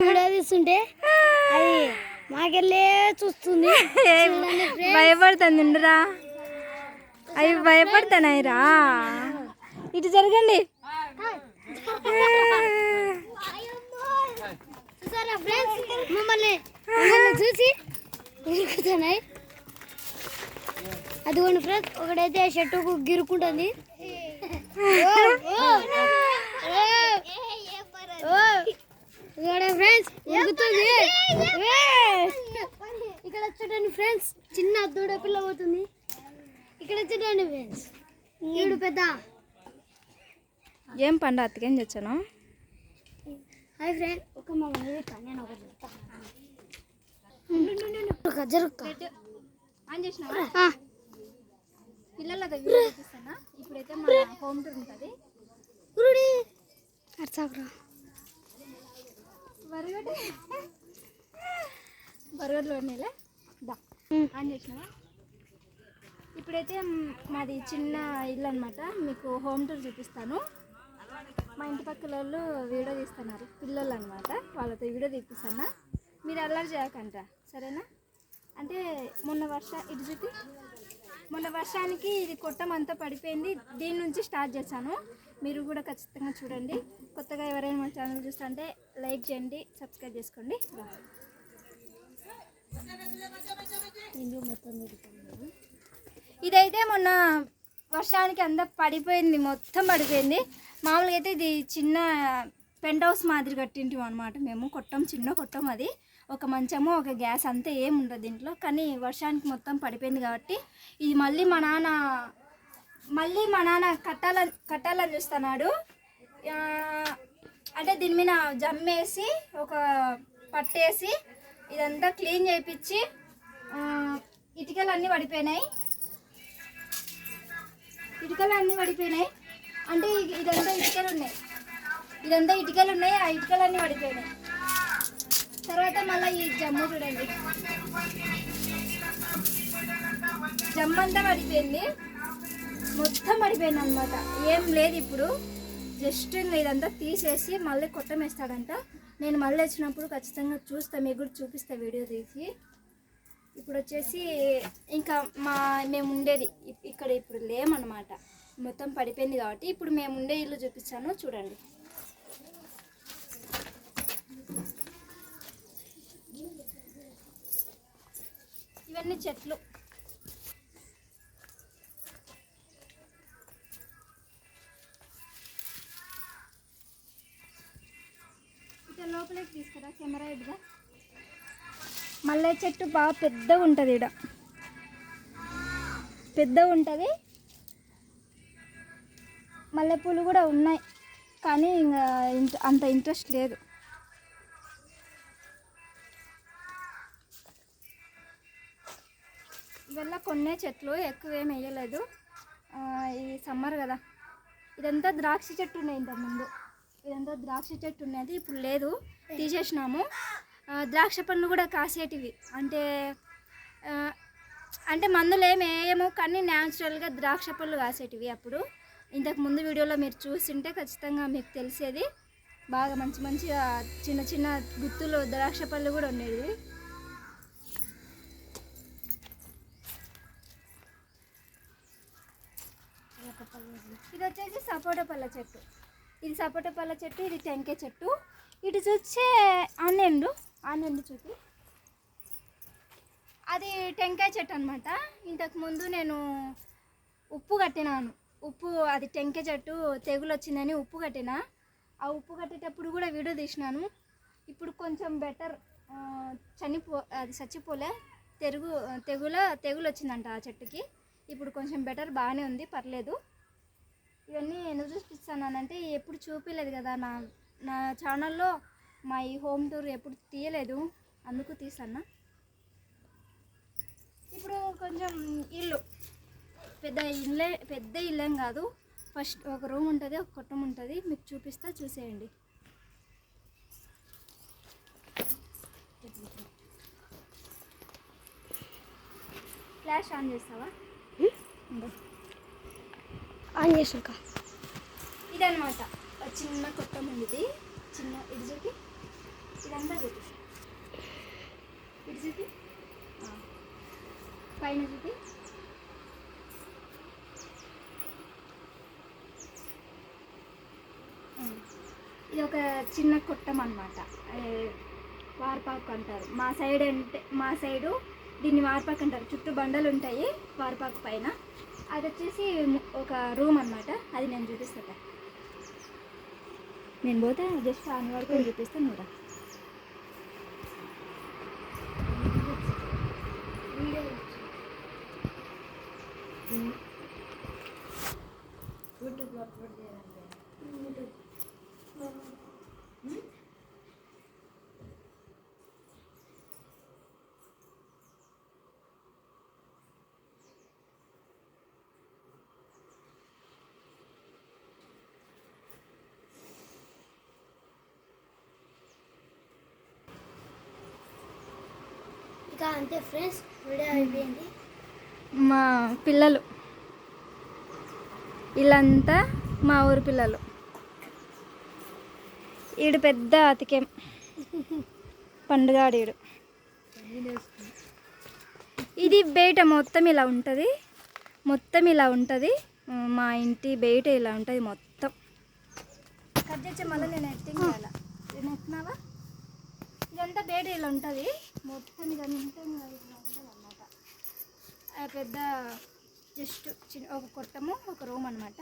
తీస్తుంటే అది మాకెళ్ళే చూస్తుంది. భయపడుతుంది ఉండురా. అవి భయపడుతున్నాయి రా ఇటు జరగండి. మమ్మల్ని మమ్మల్ని చూసి ఉరుకుతున్నాయి అదిగోండి ఫ్రెండ్స్ ఒకడైతే షర్టుకు గిరుకుంటుంది ఫ్రెండ్స్ ఉరుకుతుంది ఇక్కడ చూడండి ఫ్రెండ్స్ చిన్న దూడ పిల్ల పోతుంది ఇక్కడ చూడండి ఫ్రెండ్స్ ఈడు పెద్ద ఏం పండు అత్తకేం తెచ్చాను? Hi friend. ఒక మా మమ్మీ నేను చెప్తా. ఒక జరుక్క ఆన్ చేసినావా? ఆ, పిల్లలతో వీడియో చూపిస్తానా? ఇప్పుడైతే మన హోమ్ టూర్ ఉంటుంది. అర్చాకురా. బరగడ్డ బరగడ్లు పడినాయిలే దా. ఆన్ చేసినావా? ఇప్పుడైతే మాది చిన్న ఇల్లు అనమాట మీకు హోమ్ టూర్ చూపిస్తాను. మా ఇంటి పక్కల వాళ్ళు వీడియో తీస్తున్నారు. పిల్లలు అనమాట వాళ్ళతో వీడియో తీపిస్తాను? మీరు అల్లరి చేయకంట సరేనా? అంటే మొన్న వర్ష ఇటు చూపి. మొన్న వర్షానికి ఇది కొట్టం అంతా పడిపోయింది. దీని నుంచి స్టార్ట్ చేశాను. మీరు కూడా ఖచ్చితంగా చూడండి. కొత్తగా ఎవరైనా మా ఛానల్ చూస్తుంటే లైక్ చేయండి సబ్స్క్రైబ్ చేసుకోండి. ఇల్లు మొత్తం ఇదైతే మొన్న వర్షానికి అంతా పడిపోయింది మొత్తం పడిపోయింది. మామూలుగా అయితే ఇది చిన్న పెంట్ హౌస్ మాదిరి కట్టింటాం అనమాట మేము. కొట్టం చిన్న కొట్టం అది. ఒక మంచము ఒక గ్యాస్ అంతే ఏముండదు దీంట్లో. కానీ వర్షానికి మొత్తం పడిపోయింది కాబట్టి ఇది మళ్ళీ మా నాన్న మళ్ళీ మా నాన్న కట్టాలని కట్టాలని చూస్తున్నాడు. అంటే దీని మీద జమ్మేసి ఒక పట్టేసి ఇదంతా క్లీన్ చేయించి ఇటుకలు అన్నీ పడిపోయినాయి. ఇటుకలు అన్నీ పడిపోయినాయి. అంటే ఇదంతా ఇటుకలు ఉన్నాయి. ఇదంతా ఇటుకలు ఉన్నాయి ఆ ఇటుకలు అన్నీ పడిపోయినాయి. తర్వాత మళ్ళీ ఈ జమ్ము చూడండి. జమ్ము అంతా పడిపోయింది. మొత్తం పడిపోయింది అనమాట ఏం లేదు ఇప్పుడు. జస్ట్ ఇదంతా తీసేసి మళ్ళీ కొట్టమేస్తాడంట. నేను మళ్ళీ వచ్చినప్పుడు ఖచ్చితంగా చూస్తాను మీకు కూడా చూపిస్తాను వీడియో తీసి. ఇప్పుడు వచ్చేసి ఇంకా మా మేము ఉండేది ఇప్- ఇక్కడ ఇప్పుడు లేమన్నమాట. మొత్తం పడిపోయింది కాబట్టి ఇప్పుడు మేము ఉండే ఇల్లు చూపిస్తాను చూడండి. ఇవన్నీ చెట్లు. ఇక లోపలికి తీసుకురా కెమెరా ఇదిగా మల్లె చెట్టు బాగా పెద్దగా ఉంటుంది ఇక్కడ పెద్దగా ఉంటుంది. మల్లెపూలు కూడా ఉన్నాయి. కానీ ఇంకా అంత ఇంట్రెస్ట్ లేదు. ఇవల్ల కొన్నే చెట్లు ఎక్కువ ఏం వేయలేదు. ఇది సమ్మర్ కదా. ఇదంతా ద్రాక్ష చెట్టు ఉన్నాయి ఇంతకుముందు ఇదంతా ద్రాక్ష చెట్టు ఉన్నది. ఇప్పుడు లేదు. తీసేసినాము. ద్రాక్ష పండ్లు కూడా కాసేటివి. అంటే అంటే మందులు ఏమి వేయము కానీ న్యాచురల్గా ద్రాక్ష పళ్ళు కాసేటివి అప్పుడు. ఇంతకు ముందు వీడియోలో మీరు చూసింటే ఖచ్చితంగా మీకు తెలిసేది. బాగా మంచి మంచిగా చిన్న చిన్న గుత్తులు ద్రాక్ష పళ్ళు కూడా ఉండేవి. ఇది వచ్చేసి సపోటా పళ్ళ చెట్టు. ఇది సపోటా పళ్ళ చెట్టు ఇది టెంకాయ చెట్టు. ఇటు చూసే ఆనెండు ఆనంది చూపి. అది టెంకాయ చెట్టు అనమాట ఇంతకుముందు నేను ఉప్పు కట్టినాను. ఉప్పు అది టెంకాయ చెట్టు తెగులు వచ్చిందని ఉప్పు కట్టిన. ఆ ఉప్పు కట్టేటప్పుడు కూడా వీడియో తీసినాను. ఇప్పుడు కొంచెం బెటర్ చనిపో అది చచ్చిపోలే. తెరుగు తెగుల తెగులు వచ్చిందంట ఆ చెట్టుకి. ఇప్పుడు కొంచెం బెటర్ బాగానే ఉంది పర్లేదు. ఇవన్నీ ఎందుకు చూపిస్తున్నానంటే ఎప్పుడు చూపించలేదు కదా నా నా ఛానల్లో మా ఈ హోమ్ టూర్ ఎప్పుడు తీయలేదు. అందుకు తీసన్నా. ఇప్పుడు కొంచెం ఇల్లు. పెద్ద ఇల్లే పెద్ద ఇల్లేం కాదు. ఫస్ట్ ఒక రూమ్ ఉంటుంది ఒక కొట్టం ఉంటుంది. మీకు చూపిస్తా చూసేయండి. ఫ్లాష్ ఆన్ చేస్తావా. ఆన్ చేసాక ఇదన్నమాట. ఒక చిన్న కొట్టం ఉంది. ఇది చిన్న ఇది చూపి. ఇదంతా చూపి. ఇటు చూపి. పైన చూపి. ఇది ఒక చిన్న కుట్టం అనమాట వార్పాకు అంటారు. మా సైడ్ అంటే మా సైడు దీన్ని వార్పాకు అంటారు. చుట్టూ బండలు ఉంటాయి వార్పాకు పైన. అది వచ్చేసి ఒక రూమ్ అన్నమాట. అది నేను చూపిస్తాను నేను పోతే జస్ట్ ఆన్ వరకు చూపిస్తాను నువ్వు రా. ఇక అంతే ఫ్రెండ్స్ వీడియో అయిపోయింది. మా పిల్లలు. వీళ్ళంతా మా ఊరి పిల్లలు. ఈడు పెద్ద అతికేం. పండుగాడీడు. ఇది బయట మొత్తం ఇలా ఉంటుంది. మొత్తం ఇలా ఉంటుంది. మా ఇంటి బయట ఇలా ఉంటుంది మొత్తం. కట్ చేసే మళ్ళీ నేను ఎత్తింగ్ నేను ఎత్తినావా? ఇదంతా బేడి ఇలా ఉంటుంది. మొత్తం ఇదంతా ఇలా ఉంటుంది అన్నమాట పెద్ద జస్ట్ చిన్న ఒక కొట్టము ఒక రూమ్ అనమాట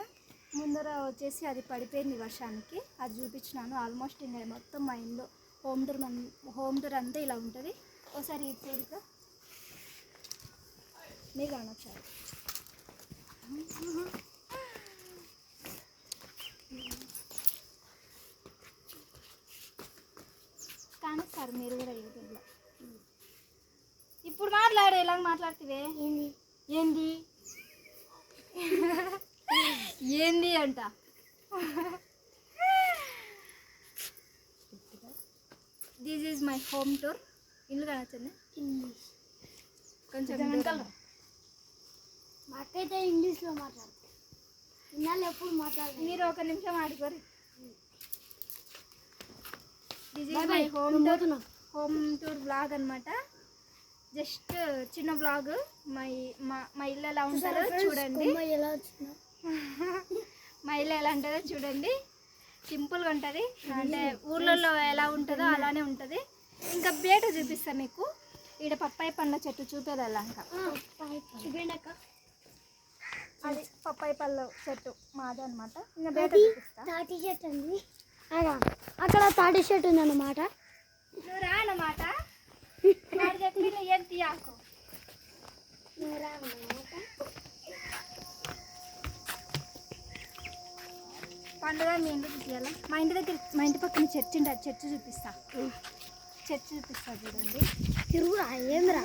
ముందర వచ్చేసి అది పడిపోయింది వర్షానికి. అది చూపించినాను. ఆల్మోస్ట్ ఇంకా మొత్తం మా ఇంట్లో హోమ్ డోర్ మన హోమ్ డోర్ అంతా ఇలా ఉంటుంది. ఒకసారి ఇటు సైడ్గా అనొచ్చారు కానీ సార్ మీరు కూడా యూట్యూబ్లో ఇప్పుడు మాట్లాడు ఎలా మాట్లాడుతుంది? ఏంది? ఏంది? ఏంది అంట. This is my home tour ఇల్లు కనొచ్చింది ఇంగ్లీష్ కొంచెం వెనకాల. మా అక్క అయితే ఇంగ్లీష్లో ఇన్నాళ్ళు ఎప్పుడు మాట్లాడలేదు. మీరు ఒక నిమిషం ఆడుకోరు. Bye. My home tour. Home tour blog అనమాట జస్ట్ చిన్న బ్లాగ్ మా మా ఇల్లు ఎలా friends? చూడండి. మా ఇల్లు ఎలా ఉంటుందో చూడండి. సింపుల్గా ఉంటుంది. అంటే ఊర్లలో ఎలా ఉంటుందో అలానే ఉంటుంది. ఇంకా బేట చూపిస్తాను మీకు. ఈడ పప్పాయి పండ్ల చెట్టు చూపేది అలా ఇంకా అది పప్పాయి పళ్ళ చెట్టు మాదే అనమాట ఇంకా బేట అది చూపిస్తా. తాటి షర్ట్ ఉంది అలా అక్కడ తాటి షర్ట్ ఉంది అన్నమాట నువ్వు రా అన్నమాట. ఏం తీయాకు. పండుగ మీ ఇంటికి తీయాలా? మా ఇంటి దగ్గర మా ఇంటి పక్కన చర్చ్ ఉంటుంది చర్చ్ చూపిస్తా. చర్చ్ చూపిస్తా చూడండి. తిరుగురా ఏంద్రా?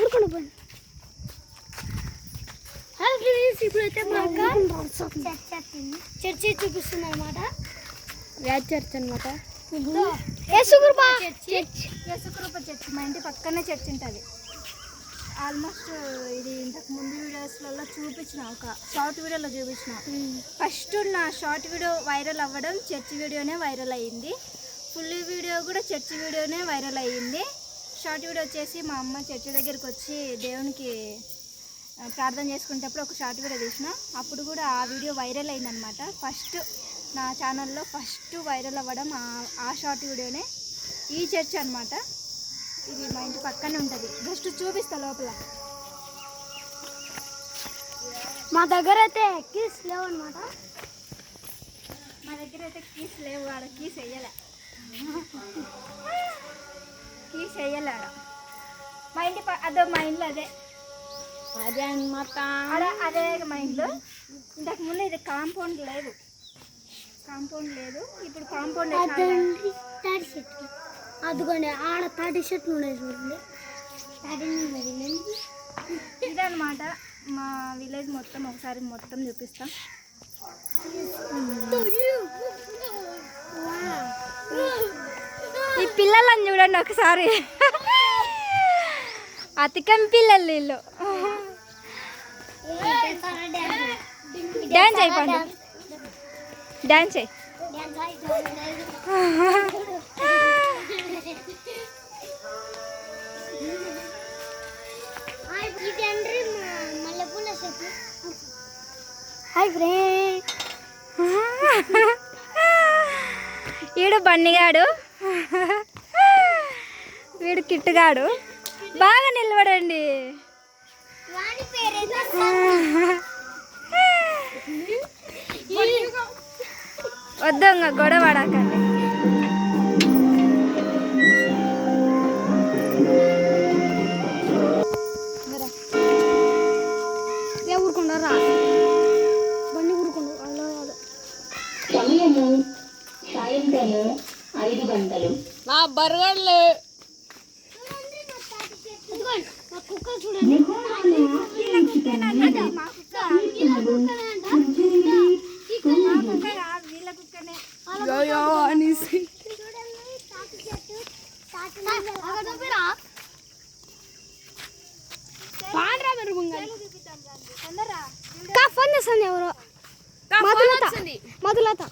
ఊరుకొని పోయి హాయ్ ఫ్రెండ్స్ ఇప్పుడైతే మా అక్క చర్చి చూపిస్తుంది అనమాట వ్యాజ్ చర్చ్ అనమాట యేసుకృప చర్చ్ యశుకృప చర్చ్ మా ఇంటి పక్కనే చర్చ్ ఉంటుంది ఆల్మోస్ట్ ఇది ఇంతకు ముందు వీడియోస్లలో చూపించిన ఒక షార్ట్ వీడియోలో చూపించిన ఫస్ట్ నా షార్ట్ వీడియో వైరల్ అవ్వడం చర్చ్ వీడియోనే వైరల్ అయ్యింది ఫుల్ వీడియో కూడా చర్చ్ వీడియోనే వైరల్ అయ్యింది షార్ట్ వీడియో వచ్చేసి మా అమ్మ చర్చ్ దగ్గరికి వచ్చి దేవునికి ప్రార్థన చేసుకునేటప్పుడు ఒక షార్ట్ వీడియో తీసిన. అప్పుడు కూడా ఆ వీడియో వైరల్ అయిందనమాట ఫస్ట్ నా ఛానల్లో ఫస్ట్ వైరల్ అవ్వడం ఆ- షార్ట్ వీడియోనే. ఈ చర్చ్ అనమాట ఇది మా ఇంటి పక్కనే ఉంటుంది. జస్ట్ చూపిస్తా లోపల. మా దగ్గర అయితే కీస్ లేవు అనమాట మా దగ్గర అయితే కీస్ లేవు ఆడ. కీస్ వేయలే. కీస్ వేయలే ఆడ. మా ఇంటి ప- అదో మా ఇంట్లో అదే. అదే అనమాట అదే మా ఇంట్లో ఇంతకు ముందు ఇది కాంపౌండ్ లేదు. కాంపౌండ్ లేదు. ఇప్పుడు కాంపౌండ్ తాటి చెట్టు అదిగోండి ఆడ తాటి చెట్లు ఉన్నాయి చూడండి. తాటి మరి ఇదన్నమాట మా విలేజ్ మొత్తం. ఒకసారి మొత్తం చూపిస్తాం. ఈ పిల్లలని చూడండి ఒకసారి. అతికం పిల్లలు వీళ్ళు. డ్యాన్స్ అయిపోయింది డ్యాన్స్ అయి హాయ్ ఫ్రెండ్ బన్నిగాడు. వీడు కిట్టుగాడు. బాగా నిలబడండి. వాడి పేరేంటో వద్దు ఇంకా గొడవ పడకండి ఏ ఊరుకుంటారా బండి ఊరుకుండు అలా అలా సమయము సాయంత్రము ఐదు గంటలు నా బర్గర్లు ఇదిగోండి, మా కుక్క చూడండి ఫోన్ చేస్తాను ఎవరో మధులత మధులత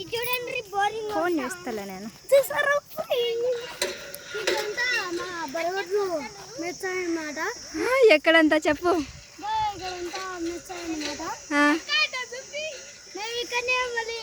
ఇది చూడండి బోరింగ్ ఫోన్ చేస్తలే నేను చూసారా ఇదంతా మా బరగట్లు మెచ్చాయన్నమాట ఎక్కడంతా చెప్పు ఇక్కడంతా మెచ్చాయన్నమాట ఆ, మేము ఇక్కడనే మళ్ళీ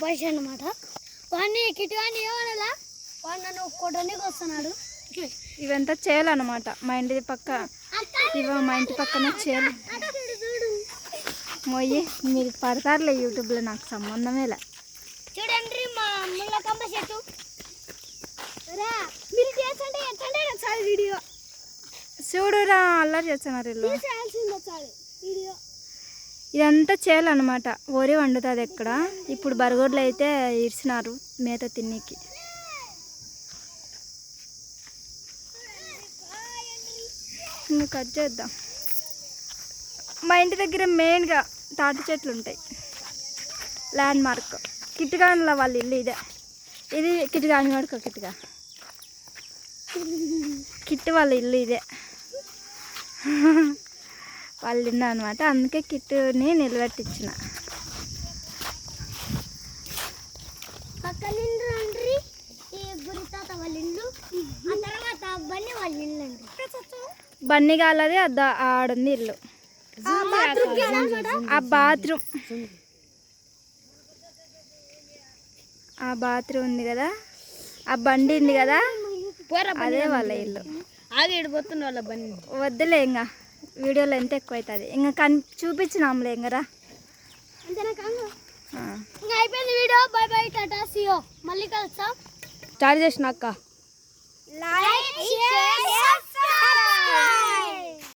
బాయ్స్ అన్నమాట. వాడిని కిటు అని ఏమనలా? వాడు నన్ను కొట్టడానికి వస్తున్నాడు. ఇవంతా చేయాలన్నమాట. మా ఇంటి పక్క ఇవ మా ఇంటి పక్కన చేయాలి. మొయ్యి మీరు పడతారులే యూట్యూబ్లో నాకు సంబంధమే లే. చూడండి మా ముళ్ళ కంప చెట్టు. రా మీరు చేస్తుంటే ఎట్లంటే చాలు వీడియో? చూడురా అల్లరి చేస్తున్నారు వీడియో. ఇదంతా చేయాలన్నమాట వరి వండుతుంది ఎక్కడ. ఇప్పుడు బరగోడ్లు అయితే ఇరిచినారు మేత తిన్నికి. ఇంకా కట్ చేద్దాం. మా ఇంటి దగ్గర మెయిన్గా తాటి చెట్లు ఉంటాయి ల్యాండ్ మార్క్ కిట్టుగానుల వాళ్ళ ఇల్లు ఇదే. ఇది కిట్టుగాని వాడుకో కిట్టుగా కిట్టు వాళ్ళ ఇల్లు ఇదే. వాళ్ళు అనమాట అందుకే కిట్టుని నిలబెట్టించిన. బన్నీ గాలది ఆ దా- ఆడుంది ఇల్లు. ఆ బాత్రూమ్ ఆ బాత్రూమ్. ఉంది కదా. ఆ బండి ఉంది కదా. అదే వాళ్ళ ఇల్లు. వాళ్ళ బండి. వద్దులే ఇంకా వీడియోలో ఎంత ఎక్కువ అవుతుంది ఇంకా కన్ చూపించినాంలే ఇంకరా అయిపోయింది వీడియో. బై బై టాటా సియో మళ్ళీ కలుస్తాం స్టార్ట్ చేసినాక లైక్ షేర్